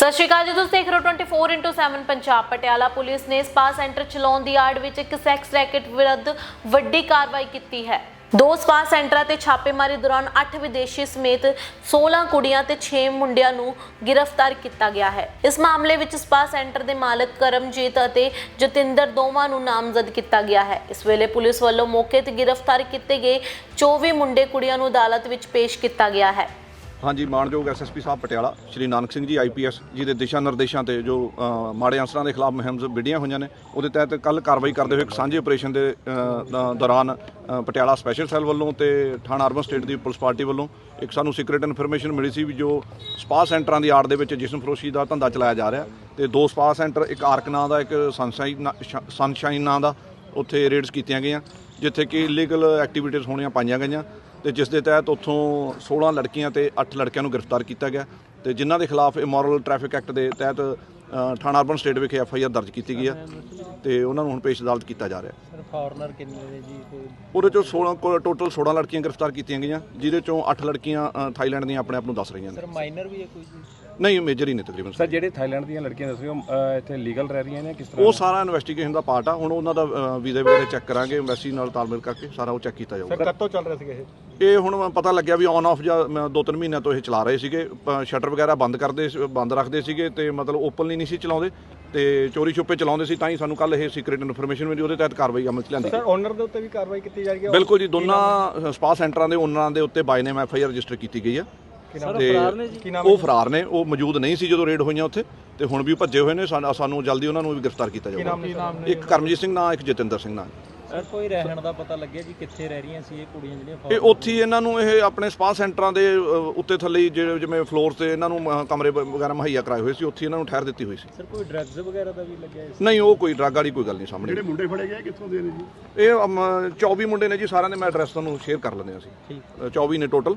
ਸਤਿ ਸ਼੍ਰੀ ਅਕਾਲ ਜੀ, ਤੁਸੀਂ ਦੇਖ ਰਹੇ ਹੋ 24x7 ਪੰਜਾਬ ਪਟਿਆਲਾ। ਪੁਲਿਸ ਨੇ ਸਪਾ ਸੈਂਟਰ ਚਲਾਉਣ ਦੀ ਆੜ ਵਿੱਚ ਇੱਕ ਸੈਕਸ ਰੈਕੇਟ ਵਿਰੁੱਧ ਵੱਡੀ ਕਾਰਵਾਈ ਕੀਤੀ ਹੈ। ਦੋ ਸਪਾ ਸੈਂਟਰਾਂ ਤੇ ਛਾਪੇਮਾਰੀ ਦੌਰਾਨ 8 ਵਿਦੇਸ਼ੀ ਸਮੇਤ 16 ਕੁੜੀਆਂ ਤੇ 6 ਮੁੰਡਿਆਂ ਨੂੰ ਗ੍ਰਿਫਤਾਰ ਕੀਤਾ ਗਿਆ ਹੈ। ਇਸ ਮਾਮਲੇ ਵਿੱਚ ਸਪਾ ਸੈਂਟਰ ਦੇ ਮਾਲਕ ਕਰਮਜੀਤ ਅਤੇ ਜਤਿੰਦਰ ਦੋਵਾਂ ਨੂੰ ਨਾਮਜ਼ਦ ਕੀਤਾ ਗਿਆ ਹੈ। ਇਸ ਵੇਲੇ ਪੁਲਿਸ ਵੱਲੋਂ ਮੌਕੇ ਤੇ ਗ੍ਰਿਫਤਾਰ ਕੀਤੇ ਗਏ 24 ਮੁੰਡੇ ਕੁੜੀਆਂ ਨੂੰ ਅਦਾਲਤ ਵਿੱਚ ਪੇਸ਼ ਕੀਤਾ ਗਿਆ ਹੈ। ਹਾਂਜੀ ਮਾਨਯੋਗ ਐਸਐਸਪੀ ਸਾਹਿਬ ਪਟਿਆਲਾ, ਸ਼੍ਰੀ ਨਾਨਕ ਸਿੰਘ ਜੀ ਆਈਪੀਐਸ ਜੀ ਦੇ ਦਿਸ਼ਾ ਨਿਰਦੇਸ਼ਾਂ ਤੇ ਜੋ ਮਾੜੇ ਅਨਸਰਾਂ ਦੇ ਖਿਲਾਫ ਮੁਹਿੰਮ ਵਿੱਢੀਆਂ ਹੋਈਆਂ ਨੇ, ਉਹਦੇ ਤਹਿਤ ਕੱਲ ਕਾਰਵਾਈ ਕਰਦੇ ਹੋਏ ਇੱਕ ਸਾਂਝੇ ਆਪਰੇਸ਼ਨ ਦੇ ਦੌਰਾਨ ਪਟਿਆਲਾ ਸਪੈਸ਼ਲ ਸੈੱਲ ਵੱਲੋਂ ਤੇ ਥਾਣਾ ਅਰਬਨ ਸਟੇਟ ਦੀ ਪੁਲਿਸ ਪਾਰਟੀ ਵੱਲੋਂ ਇੱਕ ਸਾਨੂੰ ਸੀਕ੍ਰੀਟ ਇਨਫੋਰਮੇਸ਼ਨ ਮਿਲੀ ਸੀ ਵੀ ਜੋ ਸਪਾ ਸੈਂਟਰਾਂ ਦੀ ਆੜ ਦੇ ਵਿੱਚ ਜਿਸਮ ਫਰੋਸ਼ੀ ਦਾ ਧੰਦਾ ਚਲਾਇਆ ਜਾ ਰਿਹਾ ਤੇ ਦੋ ਸਪਾ ਸੈਂਟਰ ਇੱਕ ਆਰਕ ਨਾਂ ਦਾ, ਇੱਕ ਸਨਸ਼ਾਈਨ ਨਾ- ਸਨਸ਼ਾਈਨ ਨਾਂ ਦਾ ਉੱਥੇ ਰੇਡਸ ਕੀਤੀਆਂ ਗਈਆਂ। ਜਿੱਥੇ ਕਿ ਇਲੀਗਲ ਐਕਟੀਵਿਟੀਜ਼ ਹੋਣੀਆਂ ਪਾਈਆਂ ਗਈਆਂ ਤੇ ਜਿਸ ਦੇ ਤਹਿਤ ਉੱਥੋਂ 16 ਲੜਕੀਆਂ ਤੇ 8 ਲੜਕਿਆਂ ਨੂੰ ਗ੍ਰਿਫਤਾਰ ਕੀਤਾ ਗਿਆ ਤੇ ਜਿਨ੍ਹਾਂ ਦੇ ਖਿਲਾਫ ਇਮੋਰਲ ਟ੍ਰੈਫਿਕ ਐਕਟ ਦੇ ਤਹਿਤ ਥਾਣਾ ਅਰਬਨ ਸਟੇਟ ਵਿਖੇ ਐਫ ਆਈ ਆਰ ਦਰਜ ਕੀਤੀ ਗਈ ਹੈ ਤੇ ਉਹਨਾਂ ਨੂੰ ਹੁਣ ਪੇਸ਼ ਅਦਾਲਤ ਕੀਤਾ ਜਾ ਰਿਹਾ। ਹੈ ਸਰ ਫੋਰਨਰ ਕਿੰਨੇ ਨੇ ਜੀ? ਕੋਈ ਉਹਦੇ ਚੋਂ 16 ਕੋਲ ਟੋਟਲ 16 ਲੜਕੀਆਂ ਗ੍ਰਿਫਤਾਰ ਕੀਤੀਆਂ ਗਈਆਂ ਜਿਹਦੇ ਚੋਂ 8 ਲੜਕੀਆਂ ਥਾਈਲੈਂਡ ਦੀਆਂ ਆਪਣੇ ਆਪ ਨੂੰ ਦੱਸ ਰਹੀਆਂ ਨੇ। ਸਰ ਮਾਈਨਰ ਵੀ ਹੈ ਕੋਈ ਜੀ? ਨਹੀਂ ਮੇਜਰ ਹੀ ਨੇ ਤਕਰੀਬਨ ਸਰ ਜਿਹੜੇ ਥਾਈਲੈਂਡ ਦੀਆਂ ਲੜਕੀਆਂ ਦੱਸ ਰਹੇ ਹੋ ਅਹ ਇੱਥੇ ਲੀਗਲ ਰਹਿ ਰਹੀਆਂ ਨੇ ਕਿਸ ਤਰ੍ਹਾਂ? ਉਹ ਸਾਰਾ ਇਨਵੈਸਟੀਗੇਸ਼ਨ ਦਾ ਪਾਰਟ ਆ। ਹੁਣ ਉਹਨਾਂ ਦਾ ਵੀਜ਼ੇ ਵਗੈਰਾ ਚੈੱਕ ਕਰਾਂਗੇ ਐਮਬੈਸੀ ਨਾਲ ਤਾਲਮੇਲ ਕਰਕੇ ਸਾਰਾ ਉਹ ਚੈੱਕ ਕੀਤਾ ਜਾਊਗਾ। ਕਦ ਤੋਂ ਚੱਲ ਰਿਹਾ ਸੀਗਾ ਇਹ? ਇਹ ਹੁਣ ਪਤਾ ਲੱਗਿਆ ਵੀ ਔਨ ਆਫ ਜਾਂ ਮੈਂ ਦੋ ਤਿੰਨ ਮਹੀਨਿਆਂ ਤੋਂ ਇਹ ਚਲਾ ਰਹੇ ਸੀਗੇ। ਸ਼ਟਰ ਵਗੈਰਾ ਬੰਦ ਕਰਦੇ ਸੀ- ਬੰਦ ਰੱਖਦੇ ਸੀਗੇ ਤੇ ਮਤਲਬ ਓਪਨਲੀ ਨਹੀਂ ਸੀ ਚਲਾਉਂਦੇ ਤੇ ਚੋਰੀ ਛੁਪੇ ਚਲਾਉਂਦੇ ਸੀ ਤਾਂ ਹੀ ਸਾਨੂੰ ਕੱਲ ਇਹ ਸੀਕ੍ਰੀਟ ਇਨਫੋਰਮੇਸ਼ਨ ਮਿਲੀ ਉਹਦੇ ਤਹਿਤ ਕਾਰਵਾਈ ਅਮਲ ਚ ਲਿਆਂਦੀ ਸਰ ਓਨਰ ਦੇ ਉੱਤੇ ਵੀ ਕਾਰਵਾਈ ਕੀਤੀ ਜਾ ਰਹੀ ਹੈ? ਬਿਲਕੁਲ ਜੀ ਦੋਨਾਂ ਸਪਾ ਸੈਂਟਰਾਂ ਦੇ ਓਨਰਾਂ ਦੇ ਉੱਤੇ by name F I R register ਕੀਤੀ ਗਈ ਆ ਤੇ ਉਹ ਫਰਾਰ ਨੇ ਉਹ ਮੌਜੂਦ ਨਹੀਂ ਸੀ ਜਦੋਂ ਰੇਡ ਹੋਈਆਂ ਉੱਥੇ ਤੇ ਹੁਣ ਵੀ ਭੱਜੇ ਹੋਏ ਨੇ ਸਾਨੂੰ ਸਾਨੂੰ ਜਲਦੀ ਉਹਨਾਂ ਨੂੰ ਵੀ ਗ੍ਰਿਫਤਾਰ ਕੀਤਾ ਜਾਊਗਾ। ਇੱਕ ਕਰਮਜੀਤ ਸਿੰਘ ਨਾਂ ਇੱਕ ਜਤਿੰਦਰ ਸਿੰਘ ਨਾਂ। ਸਰ ਕੋਈ ਰਹਿਣ ਦਾ ਪਤਾ ਲੱਗਿਆ ਜੀ ਕਿੱਥੇ ਰਹਿ ਰਹੀਆਂ ਸੀ ਇਹ ਕੁੜੀਆਂ ਜਿਹੜੀਆਂ ਇਹ ਉੱਥੇ ਹੀ ਇਹਨਾਂ ਨੂੰ ਇਹ ਆਪਣੇ ਸਪਾ ਸੈਂਟਰਾਂ ਦੇ ਉੱਤੇ ਥੱਲੇ ਜਿਹੜੇ ਜਿਵੇਂ ਫਲੋਰ ਤੇ ਇਹਨਾਂ ਨੂੰ ਕਮਰੇ ਵਗੈਰਾ ਮੁਹੱਈਆ ਕਰਾਏ ਹੋਏ ਸੀ ਉੱਥੇ ਇਹਨਾਂ ਨੂੰ ਠਹਿਰ ਦਿੱਤੀ ਹੋਈ ਸੀ। ਸਰ ਕੋਈ ਡਰੱਗਸ ਵਗੈਰਾ ਦਾ ਵੀ ਲੱਗਿਆ ਨਹੀਂ ਉਹ ਕੋਈ ਡਰੱਗ ਵਾਲੀ ਕੋਈ ਗੱਲ ਨਹੀਂ ਸਾਹਮਣੇ। ਜਿਹੜੇ ਮੁੰਡੇ ਫੜੇ ਗਏ ਕਿੱਥੋਂ ਦੇ ਨੇ ਜੀ? ਇਹ ਅਮ, 24 ਮੁੰਡੇ ਨੇ ਜੀ ਸਾਰਿਆਂ ਦੇ ਮੈਂ ਐਡਰੈਸ ਤੁਹਾਨੂੰ ਸ਼ੇਅਰ ਕਰ ਲੈਂਦੇ ਅਸੀਂ। ਠੀਕ। ਅ, 24 ਨੇ ਟੋਟਲ।